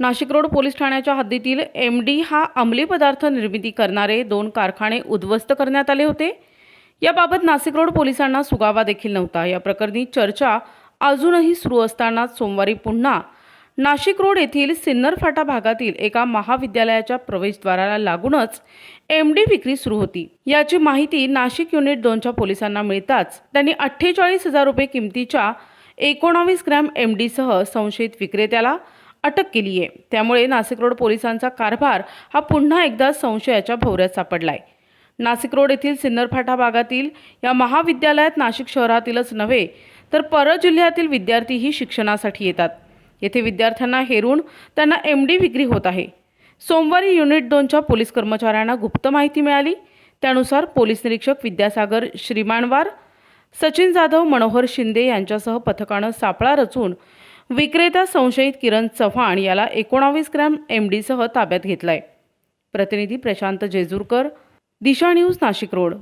Nashik road police ठाण्याच्या हद्दीतील M D हा अंमली पदार्थ निर्मिती करणारे दोन कारखाने उद्ध्वस्त करण्यात आले होते. याबाबत नाशिक रोड पोलिसांना सुगावा देखील नव्हता. या प्रकरणी चर्चा अजूनही सुरू असतानाच सोमवारी पुन्हा नाशिक रोड येथील सिन्नर फाटा भागातील एका महाविद्यालयाच्या प्रवेशद्वाराला लागूनच एम डी विक्री सुरू होती. याची माहिती नाशिक युनिट दोनच्या पोलिसांना मिळताच त्यांनी अठ्ठेचाळीस हजार रुपये किमतीच्या एकोणावीस ग्रॅम एम डीसह संशयित विक्रेत्याला अटक केली आहे. त्यामुळे नाशिक रोड पोलिसांचा कारभार हा पुन्हा एकदा संशयाच्या भोवऱ्यात सापडलाय. नाशिक रोड येथील सिन्नरफाटा भागातील या महाविद्यालयात नाशिक शहरातीलच नव्हे तर पर जिल्ह्यातील विद्यार्थीही शिक्षणासाठी येतात. येथे विद्यार्थ्यांना हेरून त्यांना एम डी विक्री होत आहे. सोमवारी युनिट दोनच्या पोलीस कर्मचाऱ्यांना गुप्त माहिती मिळाली. त्यानुसार पोलीस निरीक्षक विद्यासागर श्रीमानवार सचिन जाधव मनोहर शिंदे यांच्यासह पथकानं सापळा रचून विक्रेता संशयित किरण चव्हाण याला एकोणावीस ग्रॅम एम डीसह ताब्यात घेतलाय. प्रतिनिधी प्रशांत जेजूरकर दिशा न्यूज नाशिक रोड.